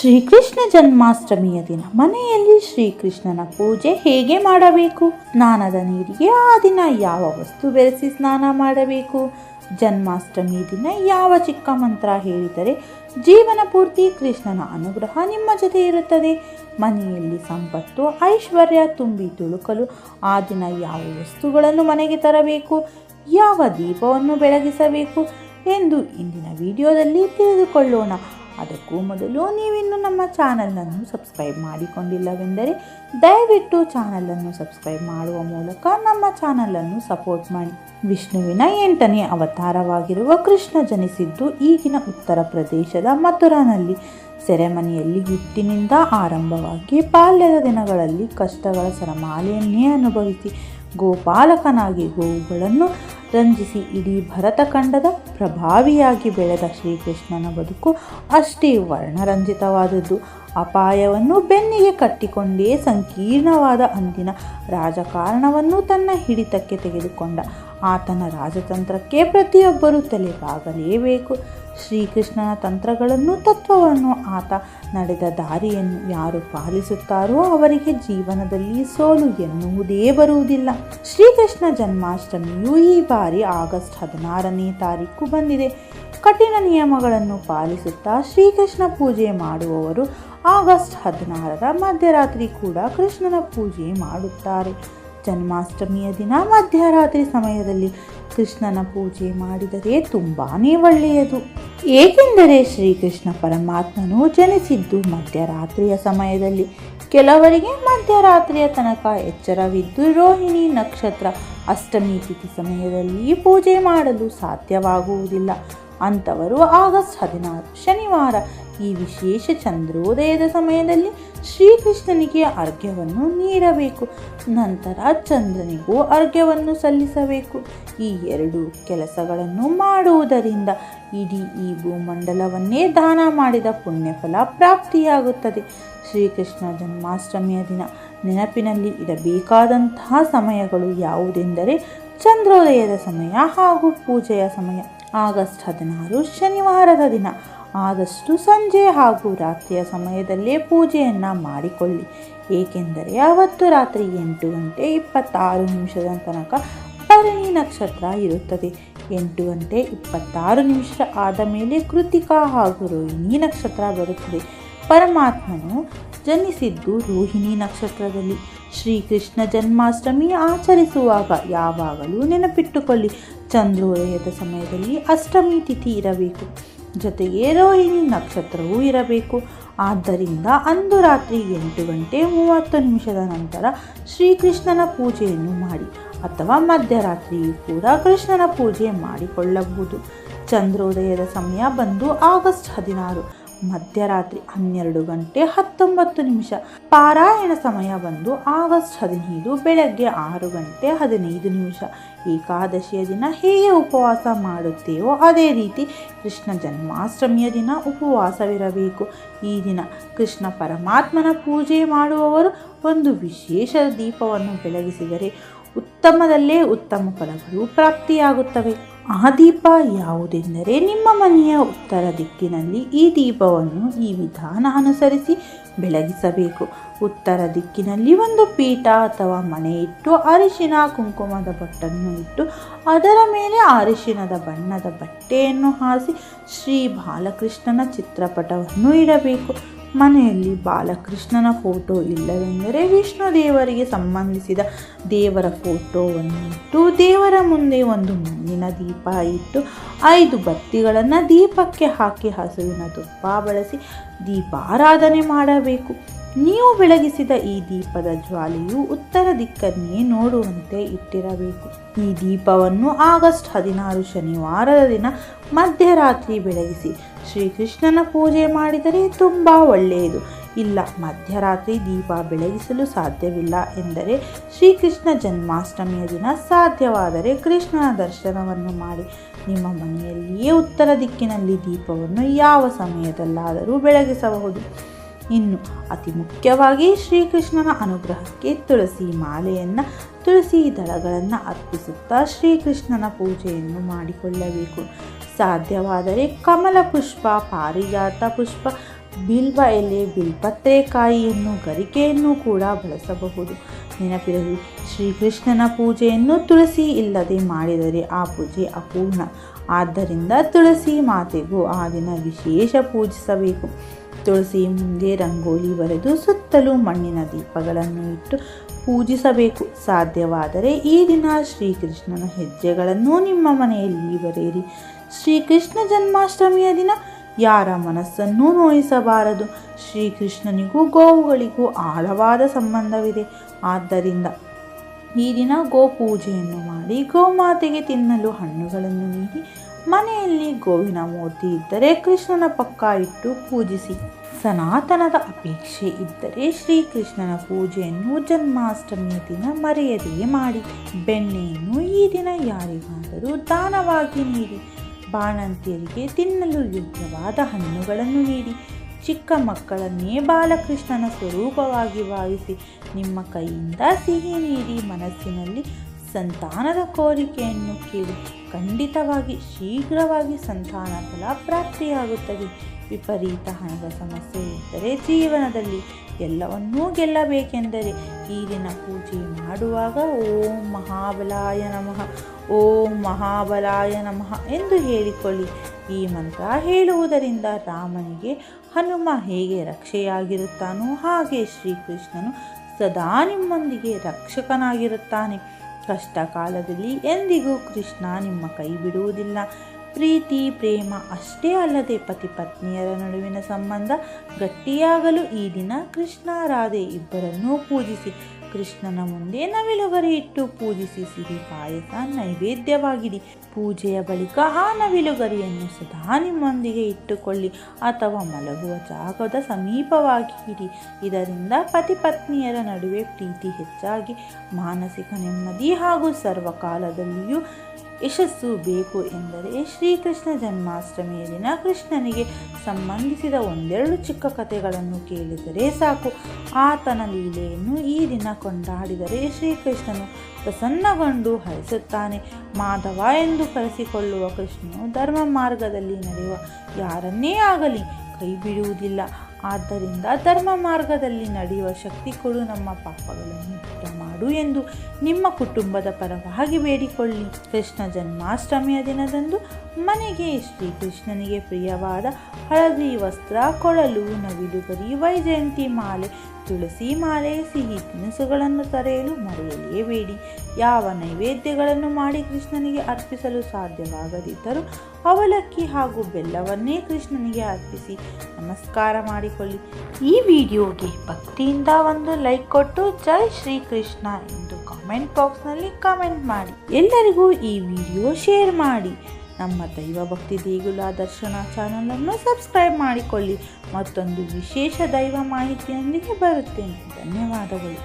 ಶ್ರೀಕೃಷ್ಣ ಜನ್ಮಾಷ್ಟಮಿಯ ದಿನ. ಮನೆಯಲ್ಲಿ ಶ್ರೀಕೃಷ್ಣನ ಪೂಜೆ ಹೇಗೆ ಮಾಡಬೇಕು? ಸ್ನಾನದ ನೀರಿಗೆ ಆ ದಿನ ಯಾವ ವಸ್ತು ಬೆರೆಸಿ ಸ್ನಾನ ಮಾಡಬೇಕು? ಜನ್ಮಾಷ್ಟಮಿ ದಿನ ಯಾವ ಚಿಕ್ಕ ಮಂತ್ರ ಹೇಳಿದರೆ ಜೀವನ ಪೂರ್ತಿ ಕೃಷ್ಣನ ಅನುಗ್ರಹ ನಿಮ್ಮ ಜೊತೆ ಇರುತ್ತದೆ. ಮನೆಯಲ್ಲಿ ಸಂಪತ್ತು, ಐಶ್ವರ್ಯ ತುಂಬಿ ತುಳುಕಲು ಆ ದಿನ ಯಾವ ವಸ್ತುಗಳನ್ನು ಮನೆಗೆ ತರಬೇಕು? ಯಾವ ದೀಪವನ್ನು ಬೆಳಗಿಸಬೇಕು? ಎಂದು ಇಂದಿನ ವಿಡಿಯೋದಲ್ಲಿ ತಿಳಿದುಕೊಳ್ಳೋಣ. ಅದಕ್ಕೂ ಮೊದಲು ನೀವಿನ್ನು ನಮ್ಮ ಚಾನಲನ್ನು ಸಬ್ಸ್ಕ್ರೈಬ್ ಮಾಡಿಕೊಂಡಿಲ್ಲವೆಂದರೆ ದಯವಿಟ್ಟು ಚಾನಲನ್ನು ಸಬ್ಸ್ಕ್ರೈಬ್ ಮಾಡುವ ಮೂಲಕ ನಮ್ಮ ಚಾನಲನ್ನು ಸಪೋರ್ಟ್ ಮಾಡಿ. ವಿಷ್ಣುವಿನ ಎಂಟನೇ ಅವತಾರವಾಗಿರುವ ಕೃಷ್ಣ ಜನಿಸಿದ್ದು ಈಗಿನ ಉತ್ತರ ಪ್ರದೇಶದ ಮಥುರಾನಲ್ಲಿ. ಸೆರೆಮನೆಯಲ್ಲಿ ಹುಟ್ಟಿನಿಂದ ಆರಂಭವಾಗಿ ಬಾಲ್ಯದ ದಿನಗಳಲ್ಲಿ ಕಷ್ಟಗಳ ಸರಮಾಲೆಯನ್ನೇ ಅನುಭವಿಸಿ ಗೋಪಾಲಕನಾಗಿ ಗೋವುಗಳನ್ನು ರಂಜಿಸಿ ಇಡೀ ಭರತಖಂಡದ ಪ್ರಭಾವಿಯಾಗಿ ಬೆಳೆದ ಶ್ರೀಕೃಷ್ಣನ ಬದುಕು ಅಷ್ಟೇ ವರ್ಣರಂಜಿತವಾದದ್ದು. ಅಪಾಯವನ್ನು ಬೆನ್ನಿಗೆ ಕಟ್ಟಿಕೊಂಡೇ ಸಂಕೀರ್ಣವಾದ ಅಂದಿನ ರಾಜಕಾರಣವನ್ನು ತನ್ನ ಹಿಡಿತಕ್ಕೆ ತೆಗೆದುಕೊಂಡ. ಆತನ ರಾಜತಂತ್ರಕ್ಕೆ ಪ್ರತಿಯೊಬ್ಬರೂ ತಲೆಬಾಗಲೇಬೇಕು. ಶ್ರೀಕೃಷ್ಣನ ತಂತ್ರಗಳನ್ನು, ತತ್ವವನ್ನು ಆತ ನಡೆದ ದಾರಿಯನ್ನು ಯಾರು ಪಾಲಿಸುತ್ತಾರೋ ಅವರಿಗೆ ಜೀವನದಲ್ಲಿ ಸೋಲು ಎನ್ನುವುದೇ ಬರುವುದಿಲ್ಲ. ಶ್ರೀಕೃಷ್ಣ ಜನ್ಮಾಷ್ಟಮಿಯು ಈ ಬಾರಿ ಆಗಸ್ಟ್ ಹದಿನಾರನೇ ತಾರೀಕು ಬಂದಿದೆ. ಕಠಿಣ ನಿಯಮಗಳನ್ನು ಪಾಲಿಸುತ್ತಾ ಶ್ರೀಕೃಷ್ಣ ಪೂಜೆ ಮಾಡುವವರು ಆಗಸ್ಟ್ ಹದಿನಾರರ ಮಧ್ಯರಾತ್ರಿ ಕೂಡ ಕೃಷ್ಣನ ಪೂಜೆ ಮಾಡುತ್ತಾರೆ. ಜನ್ಮಾಷ್ಟಮಿಯ ದಿನ ಮಧ್ಯರಾತ್ರಿ ಸಮಯದಲ್ಲಿ ಕೃಷ್ಣನ ಪೂಜೆ ಮಾಡಿದರೆ ತುಂಬಾ ಒಳ್ಳೆಯದು. ಏಕೆಂದರೆ ಶ್ರೀಕೃಷ್ಣ ಪರಮಾತ್ಮನು ಜನಿಸಿದ್ದು ಮಧ್ಯರಾತ್ರಿಯ ಸಮಯದಲ್ಲಿ. ಕೆಲವರಿಗೆ ಮಧ್ಯರಾತ್ರಿಯ ತನಕ ಎಚ್ಚರವಿದ್ದು ರೋಹಿಣಿ ನಕ್ಷತ್ರ ಅಷ್ಟಮಿ ತಿಥಿ ಸಮಯದಲ್ಲಿ ಪೂಜೆ ಮಾಡಲು ಸಾಧ್ಯವಾಗುವುದಿಲ್ಲ. ಅಂಥವರು ಆಗಸ್ಟ್ ಹದಿನಾರು ಶನಿವಾರ ಈ ವಿಶೇಷ ಚಂದ್ರೋದಯದ ಸಮಯದಲ್ಲಿ ಶ್ರೀಕೃಷ್ಣನಿಗೆ ಅರ್ಘ್ಯವನ್ನು ನೀಡಬೇಕು. ನಂತರ ಚಂದ್ರನಿಗೂ ಅರ್ಘ್ಯವನ್ನು ಸಲ್ಲಿಸಬೇಕು. ಈ ಎರಡು ಕೆಲಸಗಳನ್ನು ಮಾಡುವುದರಿಂದ ಇಡೀ ಈ ಭೂಮಂಡಲವನ್ನೇ ದಾನ ಮಾಡಿದ ಪುಣ್ಯಫಲ ಪ್ರಾಪ್ತಿಯಾಗುತ್ತದೆ. ಶ್ರೀಕೃಷ್ಣ ಜನ್ಮಾಷ್ಟಮಿಯ ದಿನ ನೆನಪಿನಲ್ಲಿ ಇರಬೇಕಾದಂತಹ ಸಮಯಗಳು ಯಾವುದೆಂದರೆ ಚಂದ್ರೋದಯದ ಸಮಯ ಹಾಗೂ ಪೂಜೆಯ ಸಮಯ. ಆಗಸ್ಟ್ ಹದಿನಾರು ಶನಿವಾರದ ದಿನ. ಆದಷ್ಟು ಸಂಜೆ ಹಾಗೂ ರಾತ್ರಿಯ ಸಮಯದಲ್ಲೇ ಪೂಜೆಯನ್ನು ಮಾಡಿಕೊಳ್ಳಿ. ಏಕೆಂದರೆ ಅವತ್ತು ರಾತ್ರಿ ಎಂಟು ಗಂಟೆ ಇಪ್ಪತ್ತಾರು ನಿಮಿಷದ ತನಕ ಭರಣಿ ನಕ್ಷತ್ರ ಇರುತ್ತದೆ. ಎಂಟು ಗಂಟೆ ಇಪ್ಪತ್ತಾರು ನಿಮಿಷ ಆದ ಮೇಲೆ ಕೃತಿಕಾ ಹಾಗೂ ರೋಹಿಣಿ ನಕ್ಷತ್ರ ಬರುತ್ತದೆ. ಪರಮಾತ್ಮನು ಜನಿಸಿದ್ದು ರೋಹಿಣಿ ನಕ್ಷತ್ರದಲ್ಲಿ. ಶ್ರೀಕೃಷ್ಣ ಜನ್ಮಾಷ್ಟಮಿ ಆಚರಿಸುವಾಗ ಯಾವಾಗಲೂ ನೆನಪಿಟ್ಟುಕೊಳ್ಳಿ. ಚಂದ್ರೋದಯದ ಸಮಯದಲ್ಲಿ ಅಷ್ಟಮಿ ತಿಥಿ ಇರಬೇಕು. ಜೊತೆಗೆ ರೋಹಿಣಿ ನಕ್ಷತ್ರವೂ ಇರಬೇಕು. ಆದ್ದರಿಂದ ಅಂದು ರಾತ್ರಿ ಎಂಟು ಗಂಟೆ ಮೂವತ್ತು ನಿಮಿಷದ ನಂತರ ಶ್ರೀಕೃಷ್ಣನ ಪೂಜೆಯನ್ನು ಮಾಡಿ ಅಥವಾ ಮಧ್ಯರಾತ್ರಿಯೂ ಕೂಡ ಕೃಷ್ಣನ ಪೂಜೆ ಮಾಡಿಕೊಳ್ಳಬಹುದು. ಚಂದ್ರೋದಯದ ಸಮಯ ಬಂದು ಆಗಸ್ಟ್ ಹದಿನಾರು. ಮಧ್ಯರಾತ್ರಿ ಹನ್ನೆರಡು ಗಂಟೆ ಹತ್ತೊಂಬತ್ತು ನಿಮಿಷ. ಪಾರಾಯಣ ಸಮಯ ಬಂದು ಆಗಸ್ಟ್ ಹದಿನೈದು ಬೆಳಗ್ಗೆ ಆರು ಗಂಟೆ ಹದಿನೈದು ನಿಮಿಷ. ಏಕಾದಶಿಯ ದಿನ ಹೇಗೆ ಉಪವಾಸ ಮಾಡುತ್ತೇವೋ ಅದೇ ರೀತಿ ಕೃಷ್ಣ ಜನ್ಮಾಷ್ಟಮಿಯ ದಿನ ಉಪವಾಸವಿರಬೇಕು. ಈ ದಿನ ಕೃಷ್ಣ ಪರಮಾತ್ಮನ ಪೂಜೆ ಮಾಡುವವರು ಒಂದು ವಿಶೇಷ ದೀಪವನ್ನು ಬೆಳಗಿಸಿದರೆ ಉತ್ತಮದಲ್ಲೇ ಉತ್ತಮ ಫಲಗಳು ಪ್ರಾಪ್ತಿಯಾಗುತ್ತವೆ. ಆ ದೀಪ ಯಾವುದೆಂದರೆ ನಿಮ್ಮ ಮನೆಯ ಉತ್ತರ ದಿಕ್ಕಿನಲ್ಲಿ ಈ ದೀಪವನ್ನು ಈ ವಿಧಾನ ಅನುಸರಿಸಿ ಬೆಳಗಿಸಬೇಕು. ಉತ್ತರ ದಿಕ್ಕಿನಲ್ಲಿ ಒಂದು ಪೀಠ ಅಥವಾ ಮನೆ ಇಟ್ಟು ಅರಿಶಿನ ಕುಂಕುಮದ ಬಟ್ಟನ್ನು ಇಟ್ಟು ಅದರ ಮೇಲೆ ಅರಿಶಿನದ ಬಣ್ಣದ ಬಟ್ಟೆಯನ್ನು ಹಾಸಿ ಶ್ರೀ ಬಾಲಕೃಷ್ಣನ ಚಿತ್ರಪಟವನ್ನು ಇಡಬೇಕು. ಮನೆಯಲ್ಲಿ ಬಾಲಕೃಷ್ಣನ ಫೋಟೋ ಇಲ್ಲವೆಂದರೆ ವಿಷ್ಣು ದೇವರಿಗೆ ಸಂಬಂಧಿಸಿದ ದೇವರ ಫೋಟೋವನ್ನು ಇಟ್ಟು ದೇವರ ಮುಂದೆ ಒಂದು ಮಣ್ಣಿನ ದೀಪ ಇಟ್ಟು ಐದು ಬತ್ತಿಗಳನ್ನು ದೀಪಕ್ಕೆ ಹಾಕಿ ಹಸುವಿನ ತುಪ್ಪ ಬಳಸಿ ದೀಪಾರಾಧನೆ ಮಾಡಬೇಕು. ನೀವು ಬೆಳಗಿಸಿದ ಈ ದೀಪದ ಜ್ವಾಲೆಯು ಉತ್ತರ ದಿಕ್ಕನ್ನೇ ನೋಡುವಂತೆ ಇಟ್ಟಿರಬೇಕು. ಈ ದೀಪವನ್ನು ಆಗಸ್ಟ್ ಹದಿನಾರು ಶನಿವಾರದ ದಿನ ಮಧ್ಯರಾತ್ರಿ ಬೆಳಗಿಸಿ ಶ್ರೀಕೃಷ್ಣನ ಪೂಜೆ ಮಾಡಿದರೆ ತುಂಬ ಒಳ್ಳೆಯದು. ಇಲ್ಲ, ಮಧ್ಯರಾತ್ರಿ ದೀಪ ಬೆಳಗಿಸಲು ಸಾಧ್ಯವಿಲ್ಲ ಎಂದರೆ ಶ್ರೀಕೃಷ್ಣ ಜನ್ಮಾಷ್ಟಮಿಯ ದಿನ ಸಾಧ್ಯವಾದರೆ ಕೃಷ್ಣನ ದರ್ಶನವನ್ನು ಮಾಡಿ. ನಿಮ್ಮ ಮನೆಯಲ್ಲಿಯೇ ಉತ್ತರ ದಿಕ್ಕಿನಲ್ಲಿ ದೀಪವನ್ನು ಯಾವ ಸಮಯದಲ್ಲಾದರೂ ಬೆಳಗಿಸಬಹುದು. ಇನ್ನು ಅತಿ ಮುಖ್ಯವಾಗಿ ಶ್ರೀಕೃಷ್ಣನ ಅನುಗ್ರಹಕ್ಕೆ ತುಳಸಿ ಮಾಲೆಯನ್ನು, ತುಳಸಿ ದಳಗಳನ್ನು ಅರ್ಪಿಸುತ್ತಾ ಶ್ರೀಕೃಷ್ಣನ ಪೂಜೆಯನ್ನು ಮಾಡಿಕೊಳ್ಳಬೇಕು. ಸಾಧ್ಯವಾದರೆ ಕಮಲ ಪುಷ್ಪ, ಪಾರಿಜಾತ ಪುಷ್ಪ, ಬಿಲ್ವ ಎಲೆ, ಬಿಲ್ಪತ್ರೆಕಾಯಿಯನ್ನು, ಗರಿಕೆಯನ್ನು ಕೂಡ ಬಳಸಬಹುದು. ನೆನಪಿರಲಿ, ಶ್ರೀಕೃಷ್ಣನ ಪೂಜೆಯನ್ನು ತುಳಸಿ ಇಲ್ಲದೆ ಮಾಡಿದರೆ ಆ ಪೂಜೆ ಅಪೂರ್ಣ. ಆದ್ದರಿಂದ ತುಳಸಿ ಮಾತೆಗೂ ಆ ದಿನ ವಿಶೇಷ ಪೂಜಿಸಬೇಕು. ತುಳಸಿ ಮುಂದೆ ರಂಗೋಲಿ ಬರೆದು ಸುತ್ತಲೂ ಮಣ್ಣಿನ ದೀಪಗಳನ್ನು ಇಟ್ಟು ಪೂಜಿಸಬೇಕು. ಸಾಧ್ಯವಾದರೆ ಈ ದಿನ ಶ್ರೀಕೃಷ್ಣನ ಹೆಜ್ಜೆಗಳನ್ನು ನಿಮ್ಮ ಮನೆಯಲ್ಲಿ ಬರೆಯಿರಿ. ಶ್ರೀಕೃಷ್ಣ ಜನ್ಮಾಷ್ಟಮಿಯ ದಿನ ಯಾರ ಮನಸ್ಸನ್ನು ನೋಯಿಸಬಾರದು. ಶ್ರೀಕೃಷ್ಣನಿಗೂ ಗೋವುಗಳಿಗೂ ಆಳವಾದ ಸಂಬಂಧವಿದೆ. ಆದ್ದರಿಂದ ಈ ದಿನ ಗೋಪೂಜೆಯನ್ನು ಮಾಡಿ ಗೋಮಾತೆಗೆ ತಿನ್ನಲು ಹಣ್ಣುಗಳನ್ನು ನೀಡಿ ಮನೆಯಲ್ಲಿ ಗೋವಿನ ಮೂರ್ತಿ ಇದ್ದರೆ ಕೃಷ್ಣನ ಪಕ್ಕ ಇಟ್ಟು ಪೂಜಿಸಿ. ಸನಾತನದ ಅಪೇಕ್ಷೆ ಇದ್ದರೆ ಶ್ರೀಕೃಷ್ಣನ ಪೂಜೆಯನ್ನು ಜನ್ಮಾಷ್ಟಮಿಯ ದಿನ ಮರೆಯದೆಯೇ ಮಾಡಿ. ಬೆಣ್ಣೆಯನ್ನು ಈ ದಿನ ಯಾರಿಗಾದರೂ ದಾನವಾಗಿ ನೀಡಿ. ಬಾಣಂತಿಯರಿಗೆ ತಿನ್ನಲು ಯೋಗ್ಯವಾದ ಹಣ್ಣುಗಳನ್ನು ನೀಡಿ, ಚಿಕ್ಕ ಮಕ್ಕಳನ್ನೇ ಬಾಲಕೃಷ್ಣನ ಸ್ವರೂಪವಾಗಿ ಭಾವಿಸಿ, ನಿಮ್ಮ ಕೈಯಿಂದ ಸಿಹಿ ನೀಡಿ ಮನಸ್ಸಿನಲ್ಲಿ ಸಂತಾನದ ಕೋರಿಕೆಯನ್ನು ಕೇಳಿ ಖಂಡಿತವಾಗಿ ಶೀಘ್ರವಾಗಿ ಸಂತಾನ ಫಲ ಪ್ರಾಪ್ತಿಯಾಗುತ್ತದೆ. ವಿಪರೀತ ಹಣದ ಸಮಸ್ಯೆ ಇದ್ದರೆ ಜೀವನದಲ್ಲಿ ಎಲ್ಲವನ್ನೂ ಗೆಲ್ಲಬೇಕೆಂದರೆ ಈ ದಿನ ಪೂಜೆ ಮಾಡುವಾಗ ಓಂ ಮಹಾಬಲಾಯ ನಮಃ, ಓಂ ಮಹಾಬಲಾಯ ನಮಃ ಎಂದು ಹೇಳಿಕೊಳ್ಳಿ. ಈ ಮಂತ್ರ ಹೇಳುವುದರಿಂದ ರಾಮನಿಗೆ ಹನುಮ ಹೇಗೆ ರಕ್ಷೆಯಾಗಿರುತ್ತಾನೋ ಹಾಗೆ ಶ್ರೀಕೃಷ್ಣನು ಸದಾ ನಿಮ್ಮೊಂದಿಗೆ ರಕ್ಷಕನಾಗಿರುತ್ತಾನೆ. ಕಷ್ಟ ಕಾಲದಲ್ಲಿ ಎಂದಿಗೂ ಕೃಷ್ಣ ನಿಮ್ಮ ಕೈ ಬಿಡುವುದಿಲ್ಲ. ಪ್ರೀತಿ, ಪ್ರೇಮ ಅಷ್ಟೇ ಅಲ್ಲದೆ ಪತಿ ಪತ್ನಿಯರ ನಡುವಿನ ಸಂಬಂಧ ಗಟ್ಟಿಯಾಗಲು ಈ ದಿನ ಕೃಷ್ಣ ರಾಧೆ ಇಬ್ಬರನ್ನೂ ಪೂಜಿಸಿ, ಕೃಷ್ಣನ ಮುಂದೆ ನವಿಲುಗರಿ ಇಟ್ಟು ಪೂಜಿಸಿ, ಸಿಹಿ ಪಾಯಸ ನೈವೇದ್ಯವಾಗಿದೆ ಪೂಜೆಯ ಬಳಿಕ ಆ ನವಿಲುಗರಿಯನ್ನು ಸದಾ ನಿಮ್ಮೊಂದಿಗೆ ಇಟ್ಟುಕೊಳ್ಳಿ ಅಥವಾ ಮಲಗುವ ಜಾಗದ ಸಮೀಪವಾಗಿ ಇಡಿ ಇದರಿಂದ ಪತಿ ಪತ್ನಿಯರ ನಡುವೆ ಪ್ರೀತಿ ಹೆಚ್ಚಾಗಿ, ಮಾನಸಿಕ ನೆಮ್ಮದಿ ಹಾಗೂ ಸರ್ವಕಾಲದಲ್ಲಿಯೂ ಯಶಸ್ಸು ಬೇಕು ಎಂದರೆ ಶ್ರೀಕೃಷ್ಣ ಜನ್ಮಾಷ್ಟಮಿಯ ದಿನ ಕೃಷ್ಣನಿಗೆ ಸಂಬಂಧಿಸಿದ ಒಂದೆರಡು ಚಿಕ್ಕ ಕಥೆಗಳನ್ನು ಕೇಳಿದರೆ ಸಾಕು. ಆತನ ಲೀಲೆಯನ್ನು ಈ ದಿನ ಕೊಂಡಾಡಿದರೆ ಶ್ರೀಕೃಷ್ಣನು ಪ್ರಸನ್ನಗೊಂಡು ಹರಿಸುತ್ತಾನೆ. ಮಾಧವ ಎಂದು ಕರೆಸಿಕೊಳ್ಳುವ ಕೃಷ್ಣನು ಧರ್ಮ ಮಾರ್ಗದಲ್ಲಿ ನಡೆಯುವ ಯಾರನ್ನೇ ಆಗಲಿ ಕೈ ಬಿಡುವುದಿಲ್ಲ ಆದ್ದರಿಂದ ಧರ್ಮ ಮಾರ್ಗದಲ್ಲಿ ನಡೆಯುವ ಶಕ್ತಿ ಕೊಡು ನಮ್ಮ ಪಾಪಗಳನ್ನು ಮುಕ್ತ ಮಾಡು ಎಂದು ನಿಮ್ಮ ಕುಟುಂಬದ ಪರವಾಗಿ ಬೇಡಿಕೊಳ್ಳಿ. ಕೃಷ್ಣ ಜನ್ಮಾಷ್ಟಮಿಯ ದಿನದಂದು ಮನೆಗೆ ಶ್ರೀ ಕೃಷ್ಣನಿಗೆ ಪ್ರಿಯವಾದ ಹಳದಿ ವಸ್ತ್ರ, ಕೊಳಲು ನವಿಲುಗರಿ ವೈಜಯಂತಿ ಮಾಲೆ ತುಳಸಿ ಮಾಲೆ, ಸಿಹಿ ತಿನಿಸುಗಳನ್ನು ತರೆಯಲು ಮರೆಯಲೇಬೇಡಿ ಯಾವ ನೈವೇದ್ಯಗಳನ್ನು ಮಾಡಿ ಕೃಷ್ಣನಿಗೆ ಅರ್ಪಿಸಲು ಸಾಧ್ಯವಾಗದಿದ್ದರೂ ಅವಲಕ್ಕಿ ಹಾಗೂ ಬೆಲ್ಲವನ್ನೇ ಕೃಷ್ಣನಿಗೆ ಅರ್ಪಿಸಿ ನಮಸ್ಕಾರ ಮಾಡಿಕೊಳ್ಳಿ. ಈ ವಿಡಿಯೋಗೆ ಭಕ್ತಿಯಿಂದ ಒಂದು ಲೈಕ್ ಕೊಟ್ಟು ಜೈ ಶ್ರೀ ಕೃಷ್ಣ ಎಂದು ಕಾಮೆಂಟ್ ಬಾಕ್ಸ್ನಲ್ಲಿ ಕಾಮೆಂಟ್ ಮಾಡಿ. ಎಲ್ಲರಿಗೂ ಈ ವಿಡಿಯೋ ಶೇರ್ ಮಾಡಿ. ನಮ್ಮ ದೈವ ಭಕ್ತಿ ದೇಗುಲ ದರ್ಶನ ಚಾನಲನ್ನು ಸಬ್ಸ್ಕ್ರೈಬ್ ಮಾಡಿಕೊಳ್ಳಿ. ಮತ್ತೊಂದು ವಿಶೇಷ ದೈವ ಮಾಹಿತಿಯೊಂದಿಗೆ ಬರುತ್ತೇನೆ. ಧನ್ಯವಾದಗಳು.